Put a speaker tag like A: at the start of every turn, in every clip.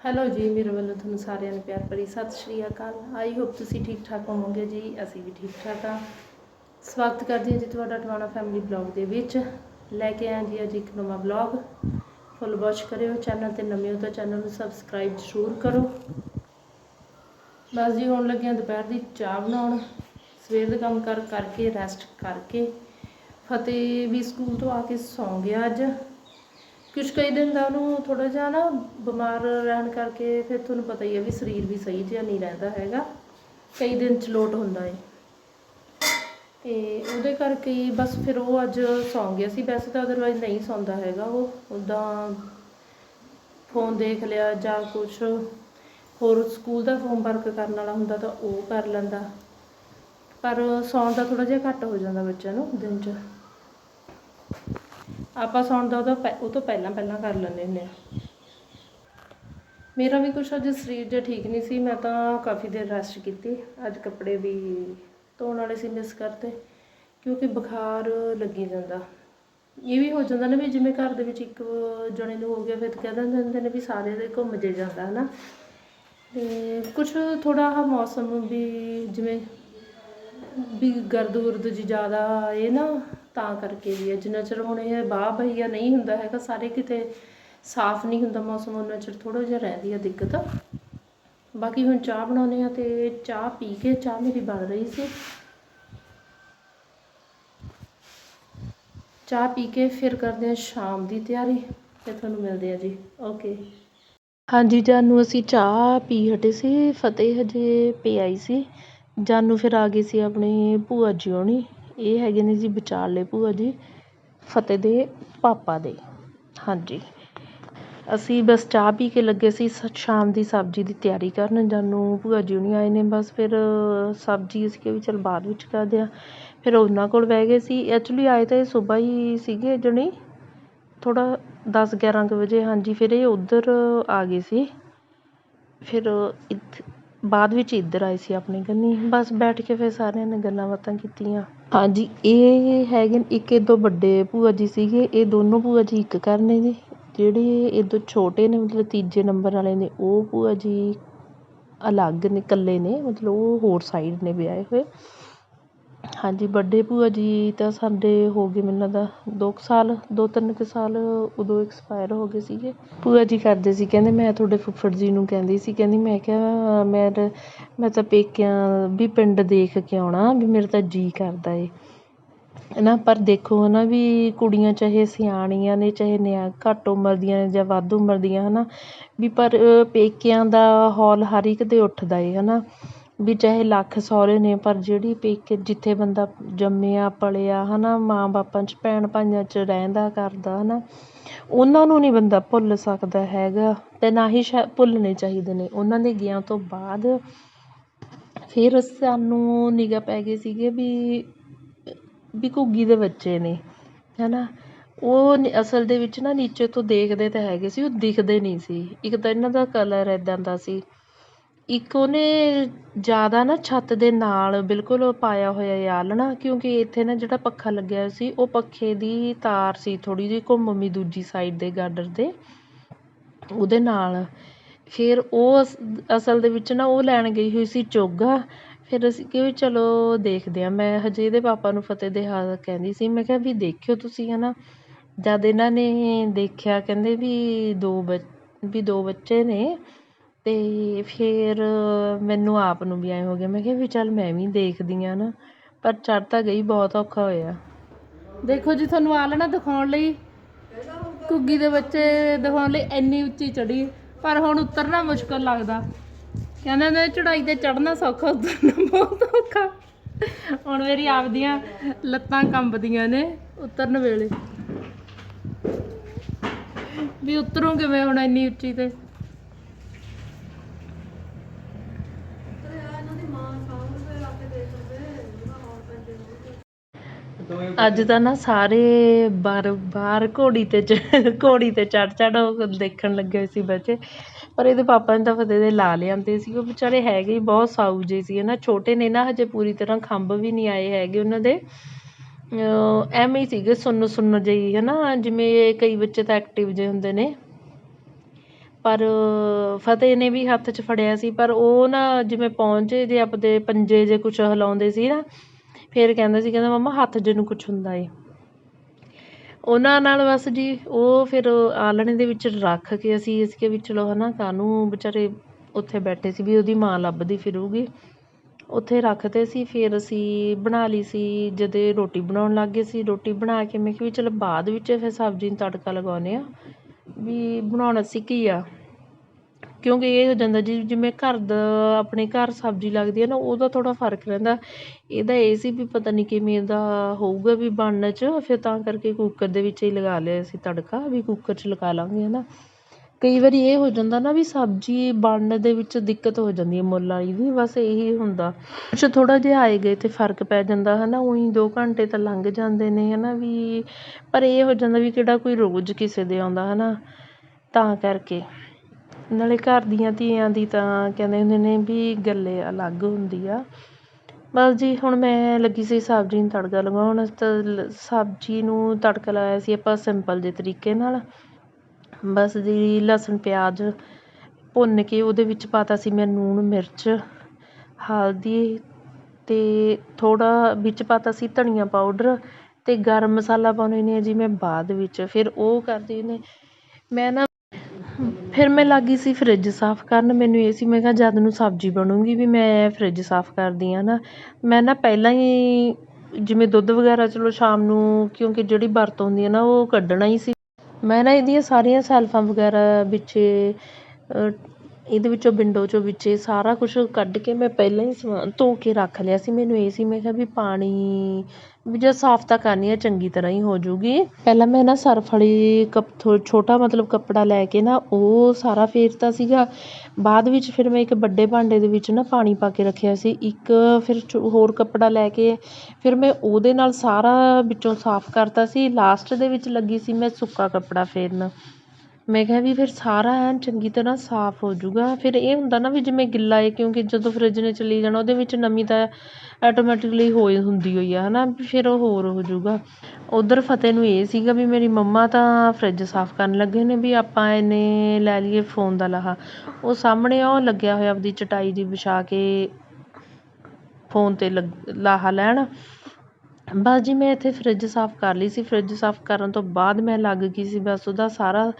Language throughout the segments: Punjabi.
A: ਹੈਲੋ ਜੀ, ਮੇਰੇ ਵੱਲੋਂ ਤੁਹਾਨੂੰ ਸਾਰਿਆਂ ਨੂੰ ਪਿਆਰ ਭਰੀ ਸਤਿ ਸ਼੍ਰੀ ਅਕਾਲ। ਆਈ ਹੋਪ ਤੁਸੀਂ ਠੀਕ ਠਾਕ ਹੋਵੋਗੇ ਜੀ, ਅਸੀਂ ਵੀ ਠੀਕ ਠਾਕ ਹਾਂ। ਸਵਾਗਤ ਕਰਦੇ ਹਾਂ ਜੀ ਤੁਹਾਡਾ ਟਵਾਣਾ ਫੈਮਿਲੀ ਬਲੌਗ ਦੇ ਵਿੱਚ। ਲੈ ਕੇ ਆਏ ਜੀ ਅੱਜ ਇੱਕ ਨਵਾਂ ਬਲੌਗ ਫੁੱਲ ਵਾਚ ਕਰਿਓ ਚੈਨਲ ਤੇ ਨਵੇਂ ਹੋ ਤਾਂ ਚੈਨਲ ਨੂੰ ਸਬਸਕ੍ਰਾਈਬ ਜ਼ਰੂਰ ਕਰੋ। ਬਸ ਜੀ, ਹੁਣ ਲੱਗਿਆ ਦੁਪਹਿਰ ਦੀ ਚਾਹ ਬਣਾਉਣ। ਸਵੇਰ ਦੇ ਕੰਮ ਕਰ ਕਰਕੇ ਰੈਸਟ ਕਰਕੇ। ਫਤਿਹ ਵੀ ਸਕੂਲ ਤੋਂ ਆ ਕੇ ਸੌਂ ਗਿਆ ਅੱਜ। ਕੁਛ ਕਈ ਦਿਨ ਦਾ ਉਹਨੂੰ ਥੋੜਾ ਜਿਹਾ ਨਾ ਬਿਮਾਰ ਰਹਿਣ ਕਰਕੇ ਫਿਰ ਤੁਹਾਨੂੰ ਪਤਾ ਹੀ ਹੈ ਵੀ ਸਰੀਰ ਵੀ ਸਹੀ ਜਿਹਾ ਨਹੀਂ ਰਹਿੰਦਾ ਹੈਗਾ। ਕਈ ਦਿਨ ਚ ਲੋਟ ਹੁੰਦਾ ਏ। ਤੇ ਉਹਦੇ ਕਰਕੇ ਹੀ ਬਸ ਫਿਰ ਉਹ ਅੱਜ ਸੌਂ ਗਿਆ ਸੀ। ਵੈਸੇ ਤਾਂ ਅਦਰਵਾਈਜ਼ ਨਹੀਂ ਸੌਂਦਾ ਹੈਗਾ ਉਹ। ਉਦਾਂ ਫੋਨ ਦੇਖ ਲਿਆ ਜਾਂ ਕੁਛ ਹੋਰ ਸਕੂਲ ਦਾ ਹੋਮਵਰਕ ਕਰਨ ਵਾਲਾ ਹੁੰਦਾ ਤਾਂ ਉਹ ਕਰ ਲੈਂਦਾ। ਪਰ ਸੌਣ ਦਾ ਥੋੜਾ ਜਿਹਾ ਘੱਟ ਹੋ ਜਾਂਦਾ ਬੱਚਿਆਂ ਨੂੰ ਦਿਨ 'ਚ। ਆਪਾਂ ਸੌਣ ਦਾ ਉਹਦਾ ਪਹਿ- ਉਹ ਤੋਂ ਪਹਿਲਾਂ ਪਹਿਲਾਂ ਕਰ ਲੈਂਦੇ ਹੁੰਦੇ ਹਾਂ ਮੇਰਾ ਵੀ ਕੁਛ ਅੱਜ ਸਰੀਰ ਜਿਹਾ ਠੀਕ ਨਹੀਂ ਸੀ, ਮੈਂ ਤਾਂ ਕਾਫੀ ਦੇਰ ਰੈਸਟ ਕੀਤੀ। ਅੱਜ ਕੱਪੜੇ ਵੀ ਧੋਣ ਵਾਲੇ ਸੀ ਮਿਸ ਕਰਤੇ, ਕਿਉਂਕਿ ਬੁਖਾਰ ਲੱਗੀ ਜਾਂਦਾ। ਇਹ ਵੀ ਹੋ ਜਾਂਦਾ ਨਾ ਵੀ ਜਿਵੇਂ ਘਰ ਦੇ ਵਿੱਚ ਇੱਕ ਜਣੇ ਨੂੰ ਹੋ ਗਿਆ, ਫਿਰ ਕਹਿ ਦਿੰਦੇ ਹੁੰਦੇ ਨੇ ਵੀ ਸਾਰੇ ਦੇ ਘੁੰਮ ਜੇ ਜਾਂਦਾ ਹੈ ਨਾ ਤੇ ਕੁਛ ਥੋੜਾ ਆਹ ਮੌਸਮ ਵੀ ਜਿਵੇਂ ਵੀ ਗਰਦ ਗੁਰਦ ਜੀ ਜ਼ਿਆਦਾ ਇਹ ਨਾ ਤਾਂ ਕਰਕੇ ਵੀ ਹੈ। ਜਿੰਨਾ ਚਿਰ ਹੁਣ ਇਹ ਬਾਹ ਬਈਆ ਨਹੀਂ ਹੁੰਦਾ ਹੈਗਾ, ਸਾਰੇ ਕਿਤੇ ਸਾਫ਼ ਨਹੀਂ ਹੁੰਦਾ ਮੌਸਮ, ਉਹਨਾਂ ਚਿਰ ਥੋੜਾ ਜਿਹਾ ਰਹਿੰਦੀ ਆ ਦਿੱਕਤ। ਬਾਕੀ ਹੁਣ ਚਾਹ ਬਣਾਉਨੇ ਆ ਤੇ ਚਾਹ ਪੀ ਕੇ ਚਾਹ ਮੇਰੀ ਬਣ ਰਹੀ ਸੀ। ਚਾਹ ਪੀ ਕੇ ਫਿਰ ਕਰਦੇ ਆ ਸ਼ਾਮ ਦੀ ਤਿਆਰੀ ਤੇ ਤੁਹਾਨੂੰ ਮਿਲਦੇ ਆ ਜੀ। ਓਕੇ ਹਾਂਜੀ, ਜਾਨੂੰ ਅਸੀਂ ਚਾਹ ਪੀ ਹਟੇ ਸੀ, ਫਤਿਹ ਹਜੇ ਪੀ ਆਈ ਸੀ। ਜਾਨੂੰ ਫਿਰ ਆ ਗਈ ਸੀ ਆਪਣੀ ਭੂਆ ਜੀ ਹੋਣੀ। ਇਹ ਹੈਗੇ ਨੇ ਜੀ ਵਿਚਾਲੇ ਭੂਆ ਜੀ, ਫਤਿਹ ਦੇ ਪਾਪਾ ਦੇ। ਹਾਂਜੀ। ਅਸੀਂ ਬਸ ਚਾਹ ਪੀ ਕੇ ਲੱਗੇ ਸੀ, ਸ- ਸ਼ਾਮ ਦੀ ਸਬਜ਼ੀ ਦੀ ਤਿਆਰੀ ਕਰਨ। ਜਾਨੂੰ ਭੂਆ ਜੀ ਹੁਣੀ ਆਏ ਨੇ, ਬਸ ਫਿਰ ਸਬਜ਼ੀ ਅਸੀਂ ਕਿਹਾ ਵੀ ਚਲ ਬਾਅਦ ਵਿੱਚ ਕਰਦੇ ਆ ਫਿਰ ਉਹਨਾਂ ਕੋਲ ਬਹਿ ਗਏ ਸੀ। ਐਕਚੁਅਲੀ ਆਏ ਤਾਂ ਇਹ ਸਵੇਰ ਹੀ ਸੀਗੇ ਜਣੇ। ਥੋੜਾ 10 11 ਕੁ ਵਜੇ, ਹਾਂਜੀ, ਫਿਰ ਇਹ ਉੱਧਰ ਆ ਗਏ ਸੀ। ਫਿਰ ਇੱਥ, ਬਾਅਦ ਵਿੱਚ ਇੱਧਰ ਆਏ ਸੀ ਆਪਣੇ ਕੰਨੀ। ਬਸ ਬੈਠ ਕੇ ਫਿਰ ਸਾਰਿਆਂ ਨੇ ਗੱਲਾਂ ਬਾਤਾਂ ਕੀਤੀਆਂ। ਹਾਂਜੀ, ਇਹ ਹੈਗੇ ਨੇ, ਇੱਕ ਇਹ ਦੋ ਵੱਡੇ ਭੂਆ ਜੀ ਸੀਗੇ, ਇਹ ਦੋਨੋਂ ਭੂਆ ਜੀ ਇੱਕ ਘਰ ਨੇ ਜੀ। ਜਿਹੜੇ ਇਹ ਦੋ ਛੋਟੇ ਨੇ, ਮਤਲਬ ਤੀਜੇ ਨੰਬਰ ਵਾਲੇ ਨੇ, ਉਹ ਭੂਆ ਜੀ ਅਲੱਗ ਨੇ, ਇਕੱਲੇ ਨੇ, ਮਤਲਬ ਉਹ ਹੋਰ ਸਾਈਡ ਨੇ ਵਿਆਹੇ ਹੋਏ। ਹਾਂਜੀ ਵੱਡੇ ਭੂਆ ਜੀ ਤਾਂ ਸਾਡੇ ਹੋ ਗਏ ਮੈਨੂੰ ਲੱਗਦਾ ਦੋ ਕੁ ਸਾਲ, ਦੋ ਤਿੰਨ ਕੁ ਸਾਲ ਉਦੋਂ ਐਕਸਪਾਇਰ ਹੋ ਗਏ ਸੀਗੇ। ਭੂਆ ਜੀ ਕਰਦੇ ਸੀ, ਕਹਿੰਦੇ ਮੈਂ ਤੁਹਾਡੇ ਫੁੱਫੜ ਜੀ ਨੂੰ ਕਹਿੰਦੀ ਸੀ, ਕਹਿੰਦੀ ਮੈਂ ਕਿਹਾ, ਮੈਂ ਤਾਂ- ਮੈਂ ਤਾਂ ਪੇਕਿਆਂ ਵੀ ਪਿੰਡ ਦੇਖ ਕੇ ਆਉਣਾ ਵੀ ਮੇਰਾ ਤਾਂ ਜੀਅ ਕਰਦਾ ਏ। ਹੈ ਨਾ ਪਰ ਦੇਖੋ ਹੈ ਨਾ ਵੀ ਕੁੜੀਆਂ ਚਾਹੇ ਸਿਆਣੀਆਂ ਨੇ, ਚਾਹੇ ਨਿਆ, ਘੱਟ ਉਮਰ ਦੀਆਂ ਨੇ ਜਾਂ ਵੱਧ ਉਮਰ ਦੀਆਂ ਹੈ ਨਾ ਵੀ ਪਰ ਪੇਕਿਆਂ ਦਾ ਹੌਲ ਹਰ ਇੱਕ 'ਤੇ ਉੱਠਦਾ ਏ ਹੈ ਨਾ ਵੀ ਚਾਹੇ ਲੱਖ ਸਹੁਰੇ ਨੇ, ਪਰ ਜਿਹੜੀ ਪੇਕੇ ਜਿੱਥੇ ਬੰਦਾ ਜੰਮਿਆ ਪਲਿਆ ਹੈ ਨਾ ਮਾਂ ਬਾਪਾਂ 'ਚ, ਭੈਣ ਭਾਈਆਂ 'ਚ ਰਹਿੰਦਾ, ਕਰਦਾ ਹੈ ਨਾ ਉਹਨਾਂ ਨੂੰ ਨਹੀਂ ਬੰਦਾ ਭੁੱਲ ਸਕਦਾ ਹੈਗਾ ਅਤੇ ਨਾ ਹੀ ਸ਼ਾਇਦ ਭੁੱਲਣੇ ਚਾਹੀਦੇ ਨੇ। ਉਹਨਾਂ ਦੇ ਗਿਆ ਤੋਂ ਬਾਅਦ ਫਿਰ ਸਾਨੂੰ ਨਿਗਾਹ ਪੈ ਗਈ ਸੀਗੇ ਵੀ ਵੀ ਘੁੱਗੀ ਦੇ ਬੱਚੇ ਨੇ ਹੈ ਨਾ ਉਹ ਨ- ਅਸਲ ਦੇ ਵਿੱਚ ਨਾ ਨੀਚੇ ਤੋਂ ਦੇਖਦੇ ਤਾਂ ਹੈਗੇ ਸੀ, ਉਹ ਦਿਖਦੇ ਨਹੀਂ ਸੀ। ਇੱਕ ਤਾਂ ਇਹਨਾਂ ਦਾ ਕਲਰ ਇੱਦਾਂ ਦਾ ਸੀ। ਇੱਕ ਉਹਨੇ ਜ਼ਿਆਦਾ ਨਾ ਛੱਤ ਦੇ ਨਾਲ ਬਿਲਕੁਲ ਪਾਇਆ ਹੋਇਆ ਏ ਆਲਣਾ, ਕਿਉਂਕਿ ਇੱਥੇ ਨਾ ਜਿਹੜਾ ਪੱਖਾ ਲੱਗਿਆ ਹੋਇਆ ਸੀ, ਉਹ ਪੱਖੇ ਦੀ ਤਾਰ ਸੀ ਥੋੜ੍ਹੀ ਜਿਹੀ ਘੁੰਮਵੀਂ ਦੂਜੀ ਸਾਈਡ ਦੇ ਗਾਡਰ ਦੇ। ਉਹਦੇ ਨਾਲ ਫਿਰ ਉਹ ਅਸ- ਅਸਲ ਦੇ ਵਿੱਚ ਨਾ ਉਹ ਲੈਣ ਗਈ ਹੋਈ ਸੀ ਚੋਗਾ। ਫਿਰ ਅਸੀਂ ਕਿਹਾ ਵੀ ਚਲੋ ਦੇਖਦੇ ਹਾਂ। ਮੈਂ ਹਜੇ ਇਹਦੇ ਪਾਪਾ ਨੂੰ ਫਤਿਹ ਦੇ ਹਾਲ ਕਹਿੰਦੀ ਸੀ। ਮੈਂ ਕਿਹਾ ਵੀ ਦੇਖਿਓ ਤੁਸੀਂ ਹੈ ਨਾ ਜਦ ਇਹਨਾਂ ਨੇ ਦੇਖਿਆ, ਕਹਿੰਦੇ ਵੀ ਦੋ ਬੱਚ- ਵੀ ਦੋ ਬੱਚੇ ਨੇ। ਤੇ ਫਿਰ ਮੈਨੂੰ ਆਪ ਨੂੰ ਵੀ ਐਂ ਹੋ ਗਿਆ, ਮੈਂ ਕਿਹਾ ਵੀ ਚੱਲ ਮੈਂ ਵੀ ਦੇਖਦੀ ਹਾਂ ਨਾ, ਪਰ ਚੜ੍ਹ ਤਾਂ ਗਈ ਬਹੁਤ ਔਖਾ ਹੋਇਆ। ਦੇਖੋ ਜੀ, ਤੁਹਾਨੂੰ ਆਲਣਾ ਦਿਖਾਉਣ ਲਈ, ਘੁੱਗੀ ਦੇ ਬੱਚੇ ਦਿਖਾਉਣ ਲਈ ਇੰਨੀ ਉੱਚੀ ਚੜੀ ਪਰ ਹੁਣ ਉਤਰਨਾ ਮੁਸ਼ਕਲ ਲੱਗਦਾ। ਕਹਿੰਦੇ ਨੇ ਚੜਾਈ ਤੇ ਚੜਨਾ ਸੌਖਾ, ਉਤਰਨਾ ਬਹੁਤ ਔਖਾ। ਹੁਣ ਮੇਰੀ ਆਪਦੀਆਂ ਲੱਤਾਂ ਕੰਬਦੀਆਂ ਨੇ ਉਤਰਨ ਵੇਲੇ। ਵੀ ਉਤਰੋਂ ਕਿਵੇਂ ਹੁਣ ਇੰਨੀ ਉੱਚੀ ਤੇ? ਅੱਜ ਤਾਂ ਨਾ ਸਾਰੇ ਬਾਰ ਬਾਹਰ ਘੋੜੀ ਤੇ ਚ- ਘੋੜੀ ਤੇ ਚੜ੍ਹ ਚੜ੍ਹ ਉਹ ਦੇਖਣ ਲੱਗੇ ਹੋਏ ਸੀ ਬੱਚੇ। ਪਰ ਇਹਦੇ ਪਾਪਾ ਨੇ ਤਾਂ ਫਤਿਹ ਦੇ ਲਾ ਲਿਆਂਦੇ ਸੀ। ਉਹ ਵਿਚਾਰੇ ਹੈਗੇ ਹੀ ਬਹੁਤ ਸਾਊ ਜਿਹੇ ਸੀ। ਨਾ ਛੋਟੇ ਨੇ ਨਾ, ਹਜੇ ਪੂਰੀ ਤਰ੍ਹਾਂ ਖੰਭ ਵੀ ਨਹੀਂ ਆਏ ਹੈਗੇ ਉਹਨਾਂ ਦੇ। ਐਵੇਂ ਹੀ ਸੀਗੇ, ਸੁੰਨ ਸੁੰਨ ਜਿਹੀ ਨਾ ਜਿਵੇਂ ਕਈ ਬੱਚੇ ਤਾਂ ਐਕਟਿਵ ਜਿਹੇ ਹੁੰਦੇ ਨੇ। ਪਰ ਫਤਿਹ ਨੇ ਵੀ ਹੱਥ 'ਚ ਫੜਿਆ ਸੀ। ਪਰ ਉਹ ਨਾ ਜਿਵੇਂ ਪਹੁੰਚੇ ਜੇ, ਆਪਦੇ ਪੰਜੇ ਜੇ ਕੁਛ ਹਿਲਾਉਂਦੇ ਸੀ ਨਾ ਫਿਰ ਕਹਿੰਦਾ ਸੀ, ਕਹਿੰਦਾ ਮੰਮਾ ਹੱਥ ਜੇ ਨੂੰ ਕੁਛ ਹੁੰਦਾ ਏ। ਉਹਨਾਂ ਨਾਲ ਬਸ ਜੀ, ਉਹ ਫਿਰ ਆਲ੍ਹਣੇ ਦੇ ਵਿੱਚ ਰੱਖ ਕੇ ਅਸੀਂ ਇਸ ਕੇ ਵੀ ਚਲੋ ਹੈ ਨਾ ਕਾਹਨੂੰ ਵਿਚਾਰੇ ਉੱਥੇ ਬੈਠੇ ਸੀ ਵੀ ਉਹਦੀ ਮਾਂ ਲੱਭਦੀ ਫਿਰੂਗੀ। ਉੱਥੇ ਰੱਖਤੇ ਸੀ, ਫਿਰ ਅਸੀਂ ਬਣਾ ਲਈ ਸੀ, ਜਦੋਂ ਰੋਟੀ ਬਣਾਉਣ ਲੱਗ ਗਏ ਸੀ, ਰੋਟੀ ਬਣਾ ਕੇ ਮੈਂ ਕਿਹਾ ਵੀ ਚਲੋ ਬਾਅਦ ਵਿੱਚ ਫਿਰ ਸਬਜ਼ੀ ਨੂੰ ਤੜਕਾ ਲਗਾਉਂਦੇ ਹਾਂ, ਵੀ ਬਣਾਉਣਾ ਸਿੱਖੀ ਆ? ਕਿਉਂਕਿ ਇਹ ਹੋ ਜਾਂਦਾ ਜੀ, ਜਿਵੇਂ ਘਰ ਦਾ, ਆਪਣੇ ਘਰ ਸਬਜ਼ੀ ਲੱਗਦੀ ਹੈ ਨਾ, ਉਹਦਾ ਥੋੜ੍ਹਾ ਫ਼ਰਕ ਰਹਿੰਦਾ। ਇਹਦਾ ਇਹ ਸੀ ਵੀ ਪਤਾ ਨਹੀਂ ਕਿਵੇਂ ਦਾ ਹੋਊਗਾ ਵੀ ਬਣਨ 'ਚ, ਫਿਰ ਤਾਂ ਕਰਕੇ ਕੁੱਕਰ ਦੇ ਵਿੱਚ ਹੀ ਲਗਾ ਲਿਆ ਅਸੀਂ ਤੜਕਾ, ਵੀ ਕੁੱਕਰ 'ਚ ਲਗਾ ਲਵਾਂਗੇ ਹੈ ਨਾ ਕਈ ਵਾਰੀ ਇਹ ਹੋ ਜਾਂਦਾ ਨਾ ਵੀ ਸਬਜ਼ੀ ਬਣਨ ਦੇ ਵਿੱਚ ਦਿੱਕਤ ਹੋ ਜਾਂਦੀ ਹੈ, ਮੁੱਲ ਵਾਲੀ ਦੀ, ਬਸ ਇਹੀ ਹੁੰਦਾ। ਕੁਛ ਥੋੜ੍ਹਾ ਜਿਹਾ ਆਏ ਗਏ 'ਤੇ ਫ਼ਰਕ ਪੈ ਜਾਂਦਾ ਹੈ ਨਾ ਊਈਂ ਦੋ ਘੰਟੇ ਤਾਂ ਲੰਘ ਜਾਂਦੇ ਨੇ ਹੈ ਨਾ ਵੀ ਪਰ ਇਹ ਹੋ ਜਾਂਦਾ ਵੀ ਕਿਹੜਾ ਕੋਈ ਰੋਜ਼ ਕਿਸੇ ਦੇ ਆਉਂਦਾ ਹੈ ਨਾ ਤਾਂ ਕਰਕੇ। ਨਾਲੇ ਘਰ ਦੀਆਂ ਧੀਆਂ ਦੀ ਤਾਂ ਕਹਿੰਦੇ ਹੁੰਦੇ ਨੇ ਵੀ ਗੱਲੇ ਅਲੱਗ ਹੁੰਦੀ ਆ। ਬਸ ਜੀ, ਹੁਣ ਮੈਂ ਲੱਗੀ ਸੀ ਸਬਜ਼ੀ ਨੂੰ ਤੜਕਾ ਲਗਾਉਣ, ਤਾਂ ਸਬਜ਼ੀ ਨੂੰ ਤੜਕਾ ਲਾਇਆ ਸੀ ਆਪਾਂ ਸਿੰਪਲ ਜਿਹੇ ਤਰੀਕੇ ਨਾਲ। ਬਸ ਜੀ, ਲਸਣ, ਪਿਆਜ਼ ਭੁੰਨ ਕੇ ਉਹਦੇ ਵਿੱਚ ਪਾਤਾ ਸੀ ਮੈਂ ਲੂਣ ਮਿਰਚ, ਹਲਦੀ ਅਤੇ ਥੋੜ੍ਹਾ ਵਿੱਚ ਪਾਤਾ ਸੀ ਧਨੀਆ ਪਾਊਡਰ ਅਤੇ ਗਰਮ ਮਸਾਲਾ ਪਾਉਣੇ ਨੇ ਜੀ ਮੈਂ ਬਾਅਦ ਵਿੱਚ। ਫਿਰ ਉਹ ਕਰਦੀ ਨੇ। ਮੈਂ ਨਾ ਫਿਰ ਮੈਂ ਲੱਗ ਗਈ ਸੀ ਫਰਿੱਜ ਸਾਫ਼ ਕਰਨ, ਮੈਨੂੰ ਇਹ ਸੀ, ਮੈਂ ਕਿਹਾ ਜਦ ਨੂੰ ਸਬਜ਼ੀ ਬਣੂਗੀ ਵੀ ਮੈਂ ਫਰਿੱਜ ਸਾਫ਼ ਕਰਦੀ ਹਾਂ ਨਾ। ਮੈਂ ਨਾ ਪਹਿਲਾਂ ਹੀ ਜਿਵੇਂ ਦੁੱਧ ਵਗੈਰਾ ਚਲੋ ਸ਼ਾਮ ਨੂੰ, ਕਿਉਂਕਿ ਜਿਹੜੀ ਵਰਤ ਹੁੰਦੀ ਹੈ ਨਾ, ਉਹ ਕੱਢਣਾ ਹੀ ਸੀ। ਮੈਂ ਨਾ ਇਹਦੀਆਂ ਸਾਰੀਆਂ ਸੈਲਫਾਂ ਵਗੈਰਾ ਵਿੱਚ ਇਹਦੇ ਵਿੱਚੋਂ, ਵਿੰਡੋ ਚੋਂ ਵਿੱਚ ਸਾਰਾ ਕੁਛ ਕੱਢ ਕੇ ਮੈਂ ਪਹਿਲਾਂ ਹੀ ਸਮਾਨ ਧੋ ਕੇ ਰੱਖ ਲਿਆ ਸੀ। ਮੈਨੂੰ ਇਹ ਸੀ, ਮੈਂ ਕਿਹਾ ਵੀ ਪਾਣੀ ਵੀ ਜੇ ਸਾਫ਼ ਤਾਂ ਕਰਨੀ ਆ, ਚੰਗੀ ਤਰ੍ਹਾਂ ਹੀ ਹੋ ਜੂਗੀ। ਪਹਿਲਾਂ ਮੈਂ ਨਾ ਸਰਫ ਵਾਲੀ ਕੱਪ, ਥੋ- ਛੋਟਾ ਮਤਲਬ ਕੱਪੜਾ ਲੈ ਕੇ ਨਾ, ਉਹ ਸਾਰਾ ਫੇਰਤਾ ਸੀਗਾ। ਬਾਅਦ ਵਿੱਚ ਫਿਰ ਮੈਂ ਇੱਕ ਵੱਡੇ ਭਾਂਡੇ ਦੇ ਵਿੱਚ ਨਾ ਪਾਣੀ ਪਾ ਕੇ ਰੱਖਿਆ ਸੀ। ਇੱਕ ਫਿਰ ਛੋ- ਹੋਰ ਕੱਪੜਾ ਲੈ ਕੇ ਫਿਰ ਮੈਂ ਉਹਦੇ ਨਾਲ ਸਾਰਾ ਵਿੱਚੋਂ ਸਾਫ਼ ਕਰਤਾ ਸੀ। ਲਾਸਟ ਦੇ ਵਿੱਚ ਲੱਗੀ ਸੀ ਮੈਂ ਸੁੱਕਾ ਕੱਪੜਾ ਫੇਰਨ। ਮੈਂ ਕਿਹਾ ਵੀ ਫਿਰ ਸਾਰਾ ਐਨ ਚੰਗੀ ਤਰ੍ਹਾਂ ਸਾਫ਼ ਹੋ ਜਾਊਗਾ। ਫਿਰ ਇਹ ਹੁੰਦਾ ਨਾ ਵੀ ਜਿਵੇਂ ਗਿੱਲਾ ਹੈ ਕਿਉਂਕਿ ਜਦੋਂ ਫਰਿੱਜ ਨੇ ਚਲੀ ਜਾਣਾ, ਉਹਦੇ ਵਿੱਚ ਨਮੀ ਤਾਂ ਆਟੋਮੈਟਿਕਲੀ ਹੋਈ ਹੁੰਦੀ ਹੋਈ ਆ, ਹਨਾ? ਵੀ ਫਿਰ ਉਹ ਹੋਰ ਹੋ ਜਾਊਗਾ। ਉਧਰ ਫਤਿਹ ਨੂੰ ਇਹ ਸੀਗਾ ਵੀ ਮੇਰੀ ਮੰਮਾ ਤਾਂ ਫਰਿੱਜ ਸਾਫ਼ ਕਰਨ ਲੱਗੇ ਨੇ ਵੀ ਆਪਾਂ ਇਹਨੇ ਲੈ ਲਈਏ ਫੋਨ ਦਾ ਲਾਹਾ। ਉਹ ਸਾਹਮਣੇ ਉਹ ਲੱਗਿਆ ਹੋਇਆ ਆਪਦੀ ਚਟਾਈ ਜੀ ਵਿਛਾ ਕੇ ਫੋਨ ਤੇ ਲੱਗ- ਲਾਹਾ ਲੈਣ। ਬਸ ਜੀ ਮੈਂ ਇੱਥੇ ਫਰਿੱਜ ਸਾਫ਼ ਕਰ ਲਈ ਸੀ। ਫਰਿੱਜ ਸਾਫ਼ ਕਰਨ ਤੋਂ ਬਾਅਦ ਮੈਂ ਲੱਗ ਗਈ ਸੀ। ਬਸ ਉਹਦਾ ਸਾਰਾ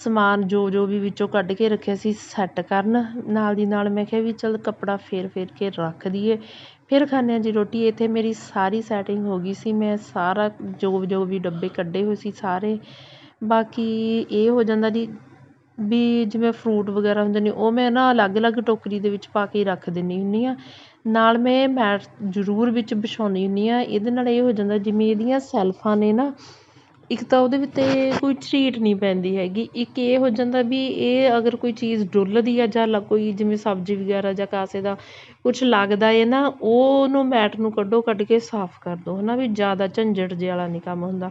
A: ਸਮਾਨ ਜੋ ਜੋ ਵੀ ਵਿੱਚੋਂ ਕੱਢ ਕੇ ਰੱਖਿਆ ਸੀ ਸੈੱਟ ਕਰਨ ਨਾਲ ਦੀ ਨਾਲ ਮੈਂ ਕਿਹਾ ਵੀ ਚੱਲ ਕੱਪੜਾ ਫੇਰ ਫੇਰ ਕੇ ਰੱਖ ਦਈਏ। ਫਿਰ ਖਾਂਦੇ ਹਾਂ ਜੀ ਰੋਟੀ, ਇੱਥੇ ਮੇਰੀ ਸਾਰੀ ਸੈਟਿੰਗ ਹੋ ਗਈ ਸੀ। ਮੈਂ ਸਾਰਾ ਜੋ ਜੋ ਵੀ ਡੱਬੇ ਕੱਢੇ ਹੋਏ ਸੀ ਸਾਰੇ। ਬਾਕੀ ਇਹ ਹੋ ਜਾਂਦਾ ਜੀ ਵੀ ਜਿਵੇਂ ਫਰੂਟ ਵਗੈਰਾ ਹੁੰਦੇ ਨੇ, ਉਹ ਮੈਂ ਨਾ ਅਲੱਗ-ਅਲੱਗ ਟੋਕਰੀ ਦੇ ਵਿੱਚ ਪਾ ਕੇ ਰੱਖ ਦਿੰਦੀ ਹੁੰਦੀ ਹਾਂ। ਨਾਲ ਮੈਂ ਮੈਟ ਜ਼ਰੂਰ ਵਿੱਚ ਵਿਛਾਉਂਦੀ ਹੁੰਦੀ ਹਾਂ। ਇਹਦੇ ਨਾਲ ਇਹ ਹੋ ਜਾਂਦਾ ਜਿਵੇਂ ਇਹਦੀਆਂ ਸੈਲਫਾਂ ਨੇ ਨਾ ਇੱਕ ਤਾਂ ਉਹਦੇ ਉੱਤੇ ਕੋਈ ਝਰੀਟ ਨਹੀਂ ਪੈਂਦੀ ਹੈਗੀ। ਇੱਕ ਇਹ ਹੋ ਜਾਂਦਾ ਵੀ ਇਹ ਅਗਰ ਕੋਈ ਚੀਜ਼ ਡੁੱਲਦੀ ਆ ਜਾਂ ਲ- ਕੋਈ ਜਿਵੇਂ ਸਬਜ਼ੀ ਵਗੈਰਾ ਜਾਂ ਕਾਸੇ ਦਾ ਕੁਛ ਲੱਗਦਾ ਹੈ ਨਾ, ਉਹਨੂੰ ਮੈਟ ਨੂੰ ਕੱਢੋ, ਕੱਢ ਕੇ ਸਾਫ਼ ਕਰ ਦਿਉ ਹੈ ਨਾ ਵੀ ਜ਼ਿਆਦਾ ਝੰਜਟ ਜਿਹੇ ਵਾਲਾ ਨਹੀਂ ਕੰਮ ਹੁੰਦਾ।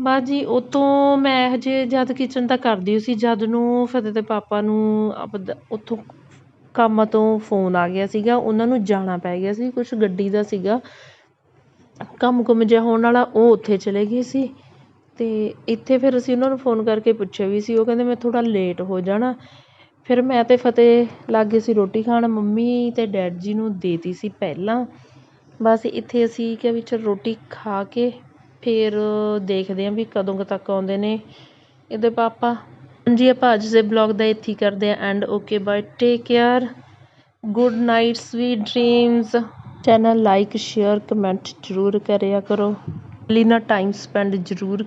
A: ਬਸ ਜੀ ਉਤੋਂ ਮੈਂ ਹਜੇ ਜਦ ਕਿਚਨ ਦਾ ਕਰਦੀ ਸੀ, ਜਦ ਨੂੰ ਫਤਿਹ ਦੇ ਪਾਪਾ ਨੂੰ ਆਪਦਾ ਉੱਥੋਂ ਕੰਮ ਤੋਂ ਫੋਨ ਆ ਗਿਆ ਸੀਗਾ, ਉਹਨਾਂ ਨੂੰ ਜਾਣਾ ਪੈ ਗਿਆ ਸੀ, ਕੁਛ ਗੱਡੀ ਦਾ ਸੀਗਾ। ਕੰਮ ਕੁਮ ਜਿਹਾ ਹੋਣ ਵਾਲਾ, ਉਹ ਉੱਥੇ ਚਲੇ ਗਏ ਸੀ। ਅਤੇ ਇੱਥੇ ਫਿਰ ਅਸੀਂ ਉਹਨਾਂ ਨੂੰ ਫੋਨ ਕਰਕੇ ਪੁੱਛਿਆ ਵੀ ਸੀ। ਉਹ ਕਹਿੰਦੇ, ਮੈਂ ਥੋੜ੍ਹਾ ਲੇਟ ਹੋ ਜਾਣਾ। ਫਿਰ ਮੈਂ ਤੇ ਫਤਿਹ ਲੱਗ ਗਏ ਸੀ ਰੋਟੀ ਖਾਣ। ਮੰਮੀ ਅਤੇ ਡੈਡ ਜੀ ਨੂੰ ਦੇਤੀ ਸੀ ਪਹਿਲਾਂ। ਬਸ ਇੱਥੇ ਅਸੀਂ ਕਿਹਾ ਵੀ ਚਲ ਰੋਟੀ ਖਾ ਕੇ ਫਿਰ ਦੇਖਦੇ ਹਾਂ ਵੀ ਕਦੋਂ ਕੁ ਤੱਕ ਆਉਂਦੇ ਨੇ ਇਹਦੇ ਪਾਪਾ। ਹਾਂਜੀ, ਆਪਾਂ ਅੱਜ ਦੇ ਬਲੌਗ ਦਾ ਇੱਥੇ ਹੀ ਕਰਦੇ ਹਾਂ and okay bye take care good night sweet dreams channel like share comment ਜ਼ਰੂਰ ਕਰਿਆ ਕਰੋ। ਲੀਨਾ ਟਾਈਮ ਸਪੈਂਡ ਜ਼ਰੂਰ